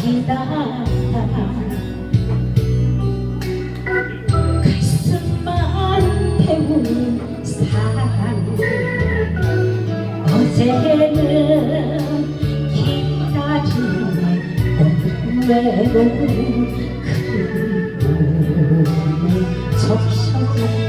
기다 가슴만 태운 그 사랑 어제는 기다지만 오늘 외로운 그리움에 적셔져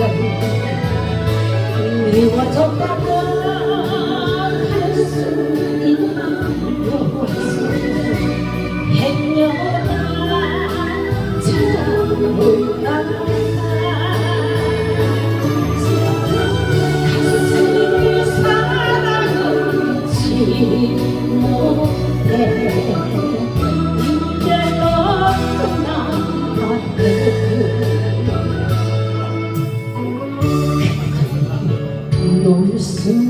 걸 미워졌다고 할수 있는 곳에 행여나 찾아올까 가슴이 사랑하지 못해